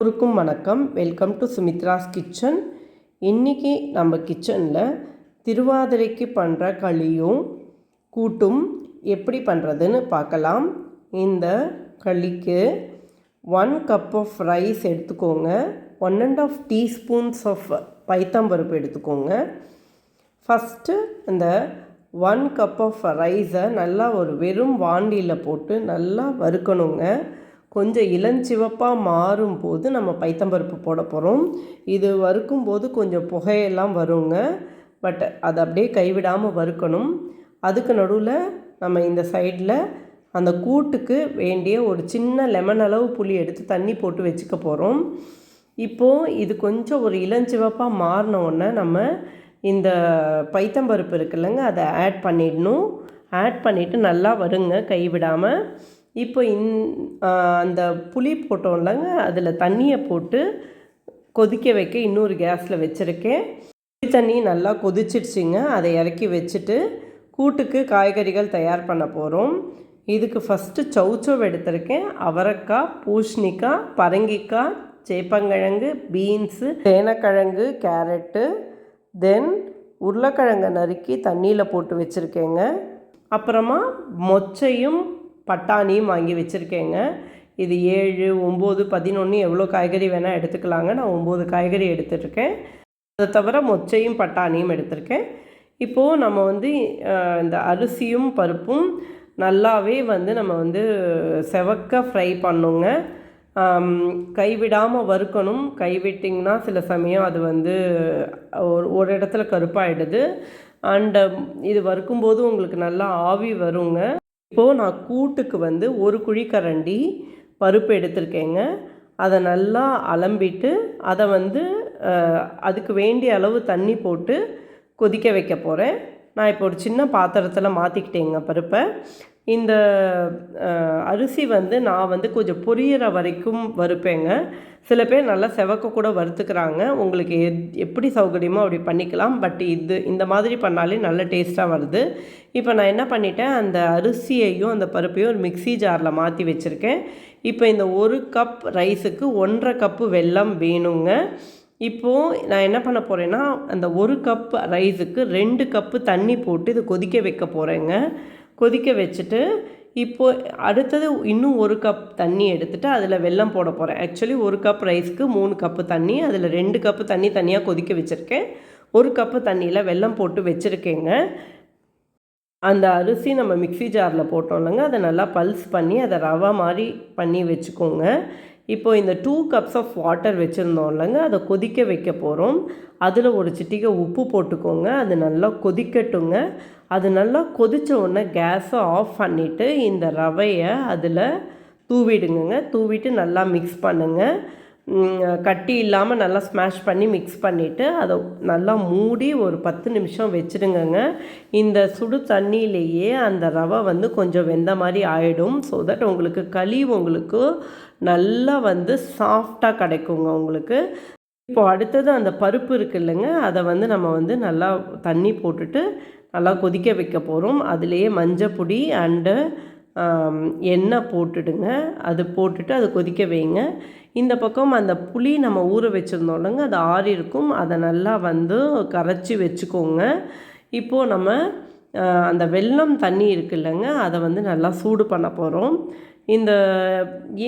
எல்லோருக்கும் வணக்கம். Welcome to Sumitra's kitchen இன்றைக்கி நம்ம கிச்சனில் திருவாதிரைக்கு பண்ணுற களியும் கூட்டும் எப்படி பண்ணுறதுன்னு பார்க்கலாம். இந்த களிக்கு ஒன் கப் ஆஃப் ரைஸ் எடுத்துக்கோங்க. One and half teaspoons of பைத்தம்பருப்பு எடுத்துக்கோங்க. ஃபஸ்ட்டு இந்த ஒன் கப் ஆஃப் ரைஸை நல்லா ஒரு வெறும் வாண்டியில் போட்டு நல்லா வறுக்கணுங்க. கொஞ்சம் இளஞ்சிவப்பாக மாறும்போது நம்ம பைத்தம்பருப்பு போட போகிறோம் இது வறுக்கும்போது கொஞ்சம் புகையெல்லாம் வருங்க. பட் அதை அப்படியே கைவிடாமல் வறுக்கணும். அதுக்கு நடுவில் நம்ம இந்த சைடில் அந்த கூட்டுக்கு வேண்டிய ஒரு சின்ன லெமன் அளவு புளி எடுத்து தண்ணி போட்டு வச்சுக்க போகிறோம் இப்போது இது கொஞ்சம் ஒரு இளஞ்சிவப்பாக மாறினோடனே நம்ம இந்த பைத்தம்பருப்பு இருக்குல்லங்க அதை ஆட் பண்ணிடணும். ஆட் பண்ணிவிட்டு நல்லா வருங்க கைவிடாமல் இப்போ இந் அந்த புளி போட்டோம்லங்க அதில் தண்ணியை போட்டு கொதிக்க வைக்க இன்னொரு கேஸில் வச்சுருக்கேன். புளி தண்ணி நல்லா கொதிச்சிடுச்சிங்க அதை இறக்கி வச்சுட்டு கூட்டுக்கு காய்கறிகள் தயார் பண்ண போகிறோம் இதுக்கு ஃபஸ்ட்டு சௌச்சவ் எடுத்திருக்கேன். அவரைக்காய் பூஷ்ணிக்காய் பரங்கிக்காய் சேப்பங்கிழங்கு பீன்ஸு தேனக்கிழங்கு கேரட்டு தென் உருளைக்கிழங்கை நறுக்கி தண்ணியில் போட்டு வச்சுருக்கேங்க. அப்புறமா மொச்சையும் பட்டாணியும் வாங்கி வச்சுருக்கேங்க. இது ஏழு ஒம்பது பதினொன்று எவ்வளோ காய்கறி வேணால் எடுத்துக்கலாங்க. நான் ஒம்பது காய்கறி எடுத்துருக்கேன் அதை தவிர மொச்சையும் பட்டாணியும் எடுத்திருக்கேன். இப்போது நம்ம வந்து இந்த அரிசியும் பருப்பும் நல்லாவே வந்து நம்ம வந்து செவக்க ஃப்ரை பண்ணுங்க. கைவிடாமல் வறுக்கணும். கைவிட்டிங்கன்னா சில சமயம் அது வந்து ஒரு ஒரு இடத்துல கருப்பாயிடுது. அண்டு இது வறுக்கும்போது உங்களுக்கு நல்லா ஆவி வருங்க. இப்போது நான் கூட்டுக்கு வந்து ஒரு குழிக்கரண்டி பருப்பு எடுத்திருக்கேங்க. அதை நல்லா அலம்பிட்டு அதை வந்து அதுக்கு வேண்டிய அளவு தண்ணி போட்டு கொதிக்க வைக்க போகிறேன் நான் இப்போ ஒரு சின்ன பாத்திரத்தில் மாற்றிக்கிட்டேங்க பருப்பை. இந்த அரிசி வந்து நான் வந்து கொஞ்சம் பொரியிற வரைக்கும் வறுப்பேங்க. சில பேர் நல்லா செவக்க கூட வறுத்துக்கிறாங்க. உங்களுக்கு எப்படி சௌகரியமோ அப்படி பண்ணிக்கலாம். பட் இது இந்த மாதிரி பண்ணாலே நல்ல டேஸ்ட்டாக வருது. இப்போ நான் என்ன பண்ணிட்டேன்? அந்த அரிசியையும் அந்த பருப்பையும் ஒரு மிக்சி ஜாரில் மாற்றி வச்சுருக்கேன். இப்போ இந்த ஒரு கப் ரைஸுக்கு ஒன்றரை கப்பு வெல்லம் வேணுங்க. இப்போது நான் என்ன பண்ண போகிறேன்னா அந்த ஒரு கப் ரைஸுக்கு ரெண்டு கப்பு தண்ணி போட்டு இது கொதிக்க வைக்க போகிறேங்க கொதிக்க வச்சுட்டு இப்போது அடுத்தது இன்னும் ஒரு கப் தண்ணி எடுத்துகிட்டு அதில் வெல்லம் போட போகிறேன் ஆக்சுவலி ஒரு கப் ரைஸ்க்கு மூணு கப்பு தண்ணி அதில் ரெண்டு கப்பு தண்ணி தனியாக கொதிக்க வச்சுருக்கேன். ஒரு கப்பு தண்ணியில் வெல்லம் போட்டு வச்சுருக்கேங்க. அந்த அரிசி நம்ம மிக்சி ஜாரில் போட்டோம்லங்க அதை நல்லா பல்ஸ் பண்ணி அதை ரவா மாதிரி பண்ணி வச்சுக்கோங்க. இப்போது இந்த டூ கப்ஸ் ஆஃப் வாட்டர் வச்சுருந்தோம் இல்லைங்க அதை கொதிக்க வைக்க போகிறோம் அதில் ஒரு சிட்டிகை உப்பு போட்டுக்கோங்க அது நல்லா கொதிக்கட்டுங்க. அது நல்லா கொதித்த உடனே கேஸை ஆஃப் பண்ணிவிட்டு இந்த ரவையை அதில் தூவிடுங்க தூவிட்டு நல்லா மிக்ஸ் பண்ணுங்கள் கட்டி இல்லாமல் நல்லா ஸ்மாஷ் பண்ணி மிக்ஸ் பண்ணிவிட்டு அதை நல்லா மூடி ஒரு பத்து நிமிஷம் வச்சுடுங்கங்க இந்த சுடு தண்ணியிலேயே அந்த ரவை வந்து கொஞ்சம் வெந்த மாதிரி ஆகிடும் ஸோ தட் உங்களுக்கு களி உங்களுக்கு நல்லா வந்து சாஃப்டாக கிடைக்குங்க உங்களுக்கு. இப்போ அடுத்தது அந்த பருப்பு இருக்கு இல்லைங்க அதை வந்து நம்ம வந்து நல்லா தண்ணி போட்டுட்டு நல்லா கொதிக்க வைக்க போகிறோம் அதுலேயே மஞ்சள் பொடி அண்டு எண்ணெய் போட்டுடுங்க. அது போட்டுட்டு அது கொதிக்க வைங்க. இந்த பக்கம் அந்த புளி நம்ம ஊற வச்சுருந்தோம்லங்க அது ஆறி இருக்கும். அதை நல்லா வந்து கரைச்சி வச்சுக்கோங்க. இப்போது நம்ம அந்த வெல்லம் தண்ணி இருக்குல்லங்க அதை வந்து நல்லா சூடு பண்ண போகிறோம் இந்த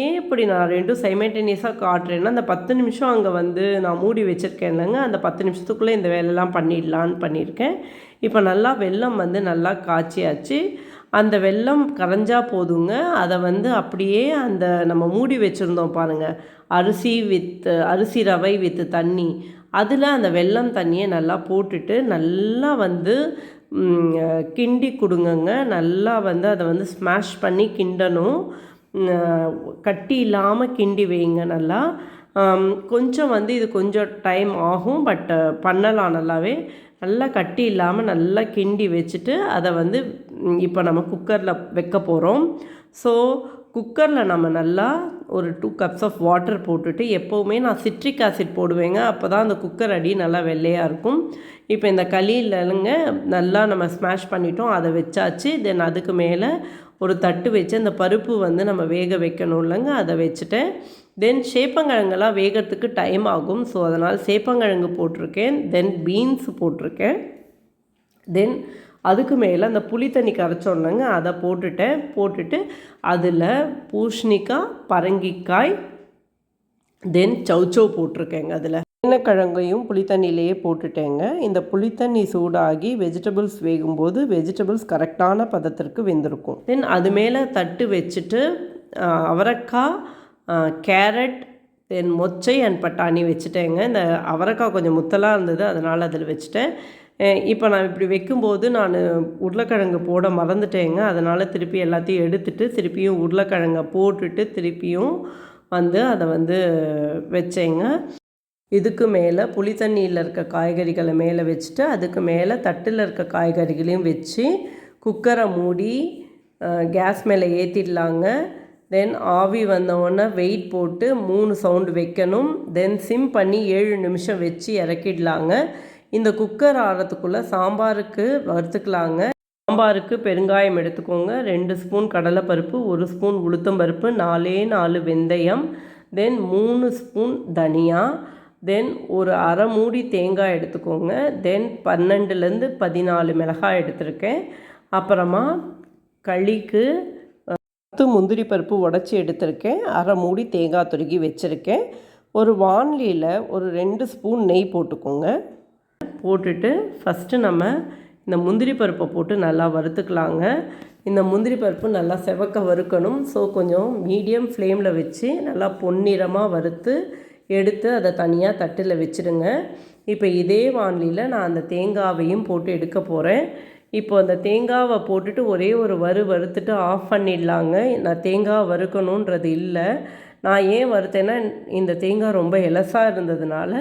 ஏன் இப்படி நான் ரெண்டும் சைமல்டேனியஸாக காட்டுறேன்னா அந்த பத்து நிமிஷம் அங்கே வந்து நான் மூடி வச்சுருக்கேன் இல்லைங்க அந்த பத்து நிமிஷத்துக்குள்ளே இந்த வேலையெல்லாம் பண்ணிடலான்னு பண்ணியிருக்கேன். இப்போ நல்லா வெல்லம் வந்து நல்லா காய்ச்சியாச்சு. அந்த வெல்லம் கரைஞ்சா போதுங்க. அதை வந்து அப்படியே அந்த நம்ம மூடி வச்சுருந்தோம் பாருங்கள் அரிசி வித் அரிசி ரவை வித்து தண்ணி. அதில் அந்த வெல்லம் தண்ணியை நல்லா போட்டுட்டு நல்லா வந்து கிண்டி கொடுங்கங்க. நல்லா வந்து அதை வந்து ஸ்மாஷ் பண்ணி கிண்டணும். கட்டி இல்லாமல் கிண்டி வைங்க நல்லா. கொஞ்சம் வந்து இது கொஞ்சம் டைம் ஆகும். பட் பண்ணலாம் நல்லாவே. நல்லா கட்டி இல்லாமல் நல்லா கிண்டி வச்சுட்டு அதை வந்து இப்போ நம்ம குக்கரில் வைக்க போகிறோம் ஸோ குக்கரில் நம்ம நல்லா ஒரு டூ கப்ஸ் ஆஃப் வாட்டர் போட்டுட்டு எப்போவுமே நான் சிட்ரிக் ஆசிட் போடுவேங்க. அப்போ தான் அந்த குக்கர் அடி நல்லா வெள்ளையாக இருக்கும். இப்போ இந்த களியிலங்க நல்லா நம்ம ஸ்மாஷ் பண்ணிட்டோம். அதை வச்சாச்சு. தென் அதுக்கு மேலே ஒரு தட்டு வச்சு அந்த பருப்பு வந்து நம்ம வேக வைக்கணும் இல்லைங்க. அதை வச்சுட்டேன். தென் சேப்பங்கிழங்கெல்லாம் வேகிறதுக்கு டைம் ஆகும். ஸோ அதனால் சேப்பங்கிழங்கு போட்டிருக்கேன். தென் பீன்ஸ் போட்டிருக்கேன். தென் அதுக்கு மேலே அந்த புளி தண்ணி கரைச்சோன்னங்க அதை போட்டுட்டேன். போட்டுட்டு அதில் பூஷ்ணிக்காய் பரங்கிக்காய் தென் சவுச்சவ் போட்டிருக்கேங்க அதில். கிழங்கையும் புளித்தண்ணிலேயே போட்டுட்டேங்க. இந்த புளித்தண்ணி சூடாகி வெஜிடபிள்ஸ் வேகும்போது வெஜிடபிள்ஸ் கரெக்டான பதத்திற்கு வெந்திருக்கும். தென் அது மேலே தட்டு வச்சுட்டு அவரைக்காய் கேரட் தென் மொச்சை அண்ட் பட்டாணி வச்சுட்டேங்க. இந்த அவரைக்காய் கொஞ்சம் முத்தலாக இருந்தது அதனால் அதில் வச்சுட்டேன். இப்போ நான் இப்படி வைக்கும்போது நான் உருளைக்கிழங்கு போட மறந்துட்டேங்க. அதனால் திருப்பி எல்லாத்தையும் எடுத்துட்டு திருப்பியும் உருளைக்கிழங்கை போட்டுட்டு திருப்பியும் வந்து அதை வந்து வச்சேங்க. இதுக்கு மேலே புளி தண்ணியில் இருக்க காய்கறிகளை மேலே வச்சுட்டு அதுக்கு மேலே தட்டில் இருக்க காய்கறிகளையும் வச்சு குக்கரை மூடி கேஸ் மேலே ஏற்றிடலாங்க தென் ஆவி வந்தவுடனே வெயிட் போட்டு மூணு சவுண்டு வைக்கணும். தென் சிம் பண்ணி ஏழு நிமிஷம் வச்சு இறக்கிடலாங்க. இந்த குக்கர் ஆறதுக்குள்ளே சாம்பாருக்கு வறுத்துக்கலாங்க. சாம்பாருக்கு பெருங்காயம் எடுத்துக்கோங்க. ரெண்டு ஸ்பூன் கடலைப்பருப்பு ஒரு ஸ்பூன் உளுத்தம்பருப்பு நாலே நாலு வெந்தயம் தென் மூணு ஸ்பூன் தனியா தென் ஒரு அரை மூடி தேங்காய் எடுத்துக்கோங்க. தென் பன்னெண்டுலேருந்து பதினாலு மிளகாய் எடுத்திருக்கேன். அப்புறமா களிக்கு பத்து முந்திரி பருப்பு உடச்சி எடுத்திருக்கேன். அரை மூடி தேங்காய் துருகி வச்சுருக்கேன். ஒரு வான்லியில் ஒரு ரெண்டு ஸ்பூன் நெய் போட்டுக்கோங்க. போட்டுட்டு ஃபஸ்ட்டு நம்ம இந்த முந்திரி பருப்பை போட்டு நல்லா வறுத்துக்கலாங்க. இந்த முந்திரி பருப்பு நல்லா செவக்க வறுக்கணும். ஸோ கொஞ்சம் மீடியம் ஃப்ளேமில் வச்சு நல்லா பொன்னிறமாக வறுத்து எடுத்து அதை தனியாக தட்டில் வச்சுடுங்க இப்போ இதே வானிலையில் நான் அந்த தேங்காவையும் போட்டு எடுக்க போகிறேன் இப்போ அந்த தேங்காவை போட்டுட்டு ஒரே ஒரு வறு வறுத்துட்டு ஆஃப் பண்ணிடலாங்க. நான் தேங்காய் வறுக்கணுன்றது இல்லை. நான் ஏன் வறுத்தேன்னா இந்த தேங்காய் ரொம்ப எலசாக இருந்ததுனால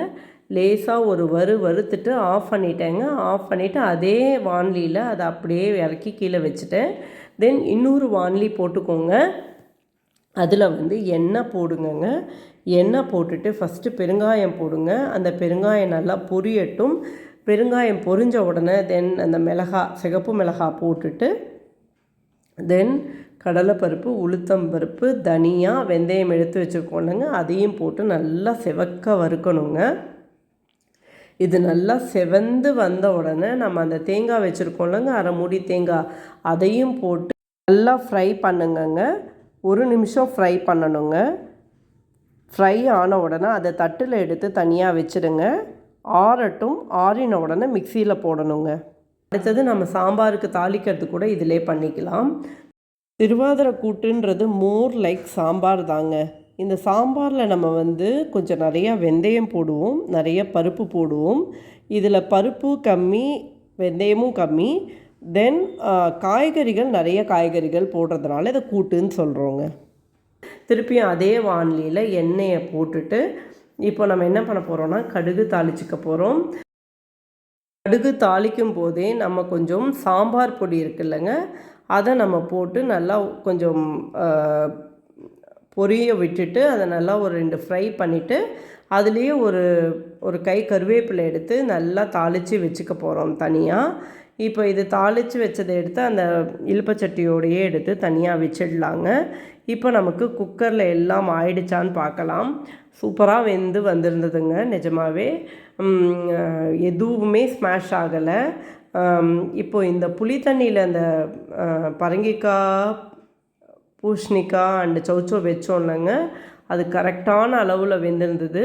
லேசாக ஒரு வறு வறுத்துட்டு ஆஃப் பண்ணிட்டேங்க. ஆஃப் பண்ணிவிட்டு அதே வான்லியில் அதை அப்படியே இறக்கி கீழே வச்சுட்டேன். தென் இன்னொரு வான்லி போட்டுக்கோங்க. அதில் வந்து எண்ணெய் போடுங்கங்க. எண்ணெய் போட்டுட்டு ஃபஸ்ட்டு பெருங்காயம் போடுங்க. அந்த பெருங்காயம் நல்லா பொரியட்டும். பெருங்காயம் பொரிஞ்ச உடனே தென் அந்த மிளகா சிகப்பு மிளகா போட்டுட்டு தென் கடலைப்பருப்பு உளுத்தம்பருப்பு தனியாக வெந்தயம் எடுத்து வச்சுருக்கோணுங்க அதையும் போட்டு நல்லா செவக்க வறுக்கணுங்க. இது நல்லா செவந்து வந்த உடனே நம்ம அந்த தேங்காய் வச்சுருக்கோம்லங்க அரை மூடி தேங்காய். அதையும் போட்டு நல்லா ஃப்ரை பண்ணுங்கங்க. ஒரு நிமிஷம் ஃப்ரை பண்ணணுங்க. ஃப்ரை ஆன உடனே அதை தட்டில் எடுத்து தனியாக வச்சுடுங்க. ஆறட்டும் ஆறின உடனே மிக்சியில் போடணுங்க. அடுத்தது நம்ம சாம்பாருக்கு தாளிக்கிறது கூட இதிலே பண்ணிக்கலாம். திருவாதிரை கூட்டுன்றது மோர் லைக் சாம்பார் தாங்க. இந்த சாம்பாரில் நம்ம வந்து கொஞ்சம் நிறையா வெந்தயம் போடுவோம் நிறைய பருப்பு போடுவோம். இதில் பருப்பு கம்மி வெந்தயமும் கம்மி. தென் காய்கறிகள் நிறைய காய்கறிகள் போடுறதுனால இதை கூட்டுன்னு சொல்கிறோங்க திருப்பியும் அதே வானிலையில் எண்ணெயை போட்டுட்டு இப்போ நம்ம என்ன பண்ண போகிறோம்னா கடுகு தாளிச்சிக்க போகிறோம் கடுகு தாளிக்கும் போதே நம்ம கொஞ்சம் சாம்பார் பொடி இருக்குல்லங்க. அதை நம்ம போட்டு நல்லா கொஞ்சம் பொரிய விட்டுட்டு அதை நல்லா ஒரு ரெண்டு ஃப்ரை பண்ணிவிட்டு அதுலேயே ஒரு ஒரு கை கருவேப்பிலை எடுத்து நல்லா தாளித்து வச்சுக்க போகிறோம் தனியாக இப்போ இது தாளித்து வச்சதை எடுத்து அந்த இழுப்பச்சட்டியோடையே எடுத்து தனியாக வச்சிடலாங்க. இப்போ நமக்கு குக்கரில் எல்லாம் ஆயிடுச்சான்னு பார்க்கலாம். சூப்பராக வெந்து வந்திருந்ததுங்க நிஜமாகவே எதுவுமே ஸ்மாஷ் ஆகலை. இப்போ இந்த புளி தண்ணியில் அந்த பரங்கிக்காய் பூஷ்ணிக்காய் அண்டு சௌச்சோ வச்சோம்லங்க அது கரெக்டான அளவில் வெந்திருந்தது.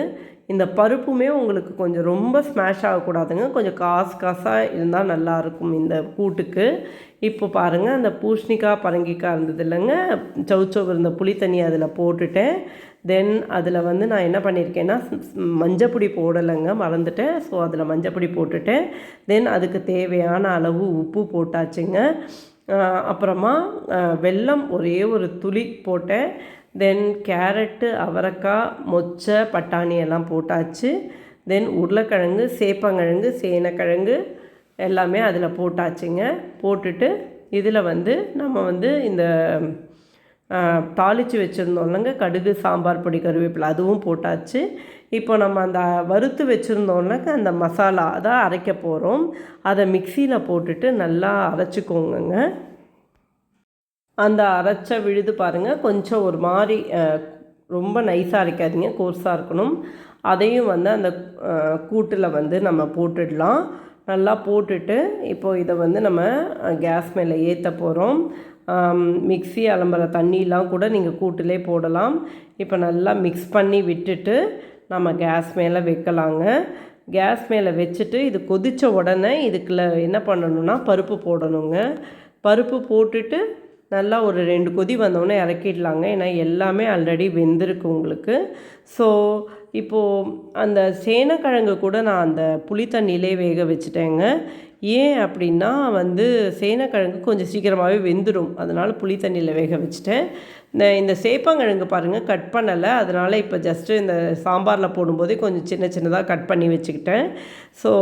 இந்த பருப்புமே உங்களுக்கு கொஞ்சம் ரொம்ப ஸ்மாஷ் ஆகக்கூடாதுங்க. கொஞ்சம் காசு காசாக இருந்தால் நல்லாயிருக்கும் இந்த கூட்டுக்கு. இப்போ பாருங்கள் அந்த பூஷ்ணிக்காய் பரங்கிக்காய் இருந்தது இல்லைங்க. சௌச்சோ இருந்த புளி தண்ணி அதில் போட்டுட்டேன். தென் அதில் வந்து நான் என்ன பண்ணியிருக்கேன்னா மஞ்சப்பொடி போடலைங்க மறந்துட்டேன். ஸோ அதில் மஞ்சப்பொடி போட்டுட்டேன். தென் அதுக்கு தேவையான அளவு உப்பு போட்டாச்சுங்க. அப்புறமா வெல்லம் ஒரே ஒரு துளி போட்டேன். தென் கேரட்டு அவரைக்காய் மொச்சை பட்டாணி எல்லாம் போட்டாச்சு. தென் உருளைக்கிழங்கு சேப்பங்கிழங்கு சேனக்கிழங்கு எல்லாமே அதில் போட்டாச்சுங்க. போட்டுட்டு இதில் வந்து நம்ம வந்து இந்த தாளித்து வச்சுருந்தோம்லங்க. கடுகு சாம்பார் பொடி கருவேப்பிலை அதுவும் போட்டாச்சு. இப்போ நம்ம அந்த வறுத்து வச்சுருந்தோம்னாக்க அந்த மசாலா தான் அரைக்க போகிறோம் அதை மிக்சியில் போட்டுட்டு நல்லா அரைச்சிக்கோங்கங்க. அந்த அரைச்ச விழுது பாருங்கள் கொஞ்சம் ஒரு மாதிரி ரொம்ப நைஸாக அரைக்காதீங்க கோர்ஸாக இருக்கணும். அதையும் வந்து அந்த கூட்டில் வந்து நம்ம போட்டுடலாம். நல்லா போட்டுட்டு இப்போது இதை வந்து நம்ம கேஸ் மேலே ஏற்ற போகிறோம் மிக்ஸி அலம்புற தண்ணியெலாம் கூட நீங்கள் கூட்டிலே போடலாம். இப்போ நல்லா மிக்ஸ் பண்ணி விட்டுட்டு நம்ம கேஸ் மேலே வைக்கலாங்க. கேஸ் மேலே வச்சுட்டு இது கொதித்த உடனே இதுக்குள்ள என்ன பண்ணணுன்னா பருப்பு போடணுங்க. பருப்பு போட்டுட்டு நல்லா ஒரு ரெண்டு கொதி வந்தோடனே இறக்கிடலாங்க. ஏன்னா எல்லாமே ஆல்ரெடி வெந்திருக்கு உங்களுக்கு. ஸோ இப்போது அந்த சேனக்கிழங்கு கூட நான் அந்த புளி தண்ணியிலே வேக வச்சுட்டேங்க. ஏன் அப்படின்னா வந்து சேனக்கிழங்கு கொஞ்சம் சீக்கிரமாகவே வெந்துடும் அதனால் புளி தண்ணியில் வேக வச்சுட்டேன். இந்த இந்த சேப்பங்கிழங்கு பாருங்கள் கட் பண்ணலை. அதனால் இப்போ ஜஸ்ட்டு இந்த சாம்பாரில் போடும்போதே கொஞ்சம் சின்ன சின்னதாக கட் பண்ணி வச்சுக்கிட்டேன். ஸோ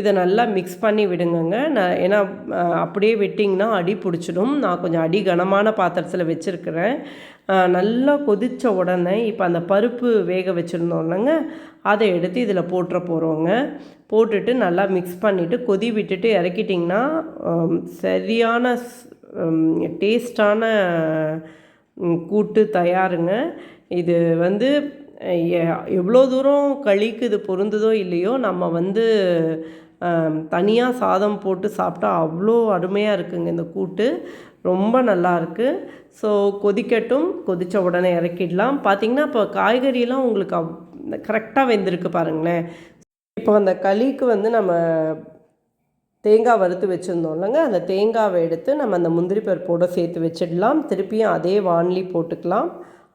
இதை நல்லா மிக்ஸ் பண்ணி விடுங்கங்க. நான் ஏன்னா அப்படியே விட்டிங்கன்னா அடி பிடிச்சிடும். நான் கொஞ்சம் அடி கனமான பாத்திரத்தில் வச்சுருக்கிறேன். நல்லா கொதித்த உடனே இப்போ அந்த பருப்பு வேக வச்சுருந்தோன்னங்க அதை எடுத்து இதில் போட்டுற போகிறோங்க. போட்டுட்டு நல்லா மிக்ஸ் பண்ணிவிட்டு கொதி விட்டுட்டு இறக்கிட்டிங்கன்னா சரியான டேஸ்டான கூட்டு தயாருங்க. இது வந்து எவ்வளோ தூரம் களிக்கு இது பொருந்ததோ இல்லையோ நம்ம வந்து தனியாக சாதம் போட்டு சாப்பிட்டா அவ்வளோ அருமையாக இருக்குங்க இந்த கூட்டு. ரொம்ப நல்லாயிருக்கு ஸோ கொதிக்கட்டும். கொதித்த உடனே இறக்கிடலாம். பார்த்திங்கன்னா இப்போ காய்கறியெலாம் உங்களுக்கு அவ் கரெக்டாக வெந்திருக்கு பாருங்களேன். இப்போ அந்த களிக்கு வந்து நம்ம தேங்காய் வறுத்து வச்சுருந்தோம் இல்லைங்க. அந்த தேங்காவை எடுத்து நம்ம அந்த முந்திரி பருப்போடு சேர்த்து வச்சிடலாம். திருப்பியும் அதே வான்லி போட்டுக்கலாம்.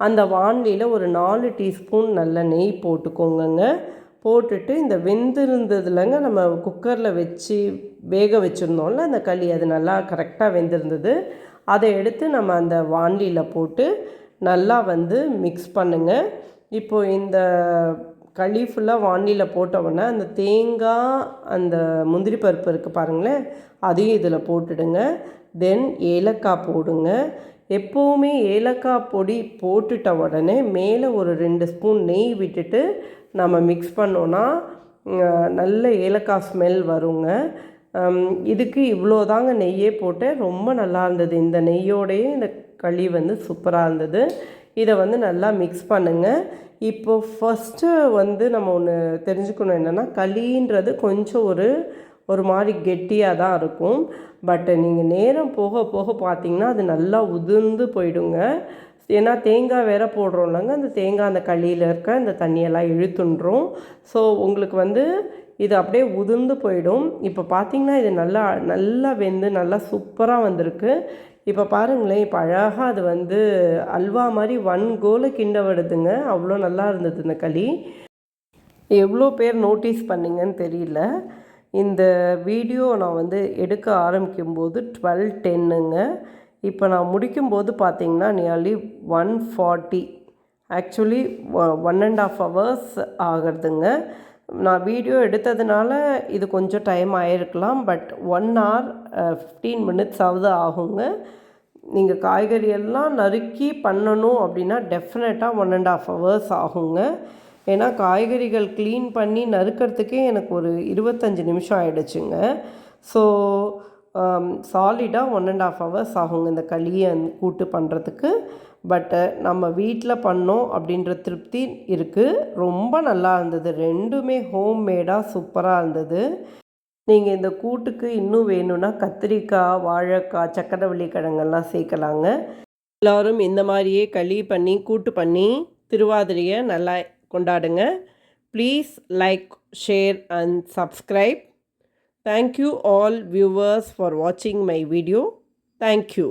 அந்த வான்லியில் ஒரு நாலு டீஸ்பூன் நல்ல நெய் போட்டுக்கோங்கங்க. போட்டுட்டு இந்த வெந்திருந்ததுலங்க நம்ம குக்கரில் வச்சு வேக வச்சுருந்தோம்ல அந்த களி அது நல்லா கரெக்டாக வெந்திருந்தது. அதை எடுத்து நம்ம அந்த வான்லியில் போட்டு நல்லா வந்து மிக்ஸ் பண்ணுங்கள் இப்போது இந்த களி ஃபுல்லாக வாண்டியில் போட்டவுடனே அந்த தேங்காய் அந்த முந்திரி பருப்பு இருக்குது பாருங்களேன் அதையும் இதில் போட்டுடுங்க. தென் ஏலக்காய் போடுங்க. எப்போவுமே ஏலக்காய் பொடி போட்டுட்ட உடனே மேலே ஒரு ரெண்டு ஸ்பூன் நெய் விட்டுட்டு நம்ம மிக்ஸ் பண்ணோன்னா நல்ல ஏலக்காய் ஸ்மெல் வருங்க. இதுக்கு இவ்வளோ தாங்க நெய்யே போட்டேன். ரொம்ப நல்லா இருந்தது. இந்த நெய்யோடையே இந்த களி வந்து சூப்பராக இருந்தது. இதை வந்து நல்லா மிக்ஸ் பண்ணுங்கள் இப்போ ஃபஸ்ட்டு வந்து நம்ம ஒன்று தெரிஞ்சுக்கணும் என்னென்னா களின்றது கொஞ்சம் ஒரு ஒரு மாதிரி கெட்டியாக தான் இருக்கும். பட் நீங்கள் நேரம் போக போக பார்த்தீங்கன்னா அது நல்லா உதிர்ந்து போயிடுங்க. ஏன்னா தேங்காய் வேற போடுறோம்லங்க. அந்த தேங்காய் அந்த களியில் இருக்க அந்த தண்ணியெல்லாம் இழுத்துன்றோம். ஸோ உங்களுக்கு வந்து இது அப்படியே உதிர்ந்து போயிடும். இப்போ பார்த்திங்கன்னா இது நல்லா நல்லா வெந்து நல்லா சூப்பராக வந்திருக்கு. இப்போ பாருங்களேன் இப்போ அழகாக அது வந்து அல்வா மாதிரி ஒன் கோலை கிண்ட விடுதுங்க அவ்வளோ நல்லா இருந்தது இந்த களி. எவ்வளோ பேர் நோட்டீஸ் பண்ணிங்கன்னு தெரியல. இந்த வீடியோ நான் வந்து எடுக்க ஆரம்பிக்கும்போது டுவெல் டென்னுங்க இப்போ நான் முடிக்கும்போது பார்த்தீங்கன்னா nearly one forty actually one and half hours ஆகிறதுங்க. நான் வீடியோ எடுத்ததுனால இது கொஞ்சம் time ஆகிருக்கலாம் but one hour fifteen minutes ஆகுது ஆகுங்க. நீங்கள் காய்கறி எல்லாம் நறுக்கி பண்ணணும் அப்படின்னா டெஃபினட்டாக ஒன் அண்ட் ஆஃப் ஹவர்ஸ் ஆகுங்க. ஏன்னா காய்கறிகள் க்ளீன் பண்ணி நறுக்கிறதுக்கே எனக்கு ஒரு இருபத்தஞ்சி நிமிஷம் ஆகிடுச்சுங்க ஸோ சாலிடாக ஒன் அண்ட் ஆஃப் ஹவர்ஸ் ஆகுங்க இந்த களியை கூட்டு பண்ணுறதுக்கு பட்டு uh, நம்ம வீட்டில் பண்ணோம் அப்படின்ற திருப்தி இருக்குது ரொம்ப நல்லா இருந்தது. ரெண்டுமே ஹோம் மேடாக சூப்பராக இருந்தது. நீங்கள் இந்த கூட்டுக்கு இன்னும் வேணும்னா கத்திரிக்காய் வாழைக்காய் சக்கரவள்ளி கிழங்கெல்லாம் சேர்க்கலாங்க. எல்லோரும் இந்த மாதிரியே களி பண்ணி கூட்டு பண்ணி திருவாதிரையை நல்லா கொண்டாடுங்க. Please like share and subscribe thank you all viewers for வாட்சிங் மை வீடியோ தேங்க்யூ